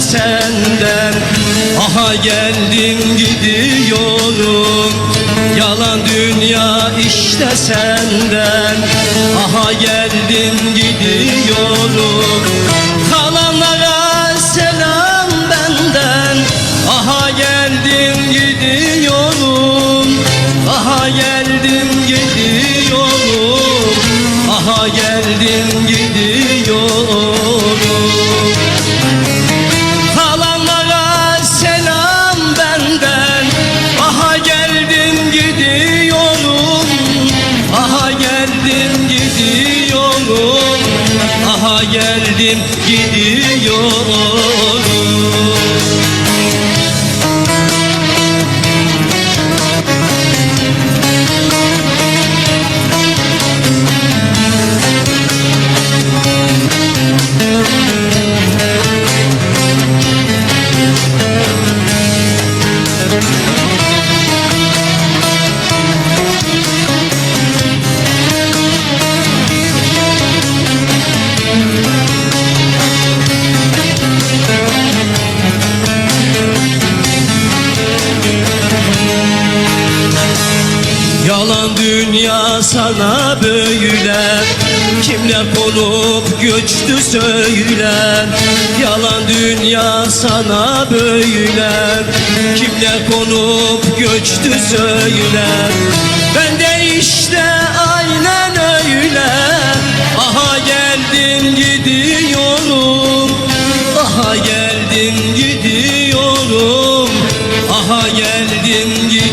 senden Aha geldim gidiyorum. Yalan dünya işte senden Aha geldim gidiyorum. Kalanlara selam benden Aha geldim gidiyorum. Aha geldim gidiyorum Aha geldim gidiyorum geldim gidiyorum Yalan dünya sana böyle Kimler konup göçtü söyler. Yalan dünya sana böyle Kimler konup göçtü söyler. Ben de işte aynen öyle. Aha geldim gidiyorum. Aha geldim gidiyorum. Aha geldim gidiyorum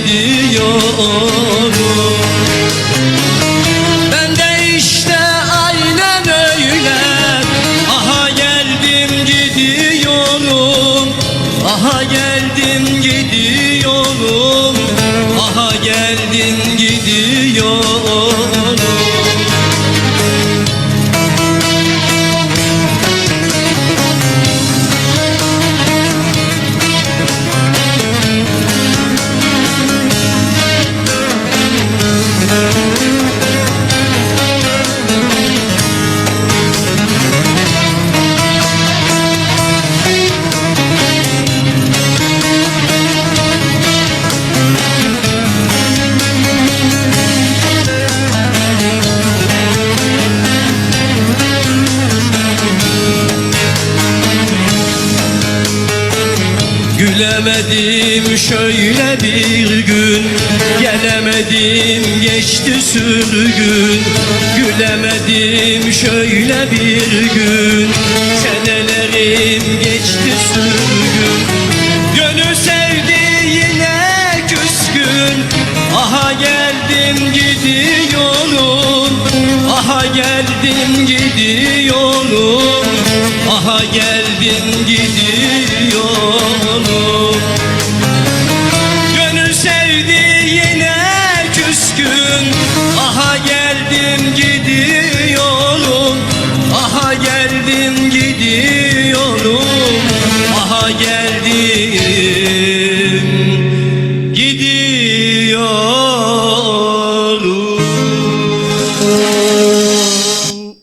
Gülemedim şöyle bir gün. Gelemedim geçti sürgün. Gülemedim şöyle bir gün. Senelerim geçti sürgün. Gönül sevdiğine küskün. Aha geldim gidiyorum Gönül sevdiğine küskün. Aha geldim gidiyorum. Aha geldim gidiyorum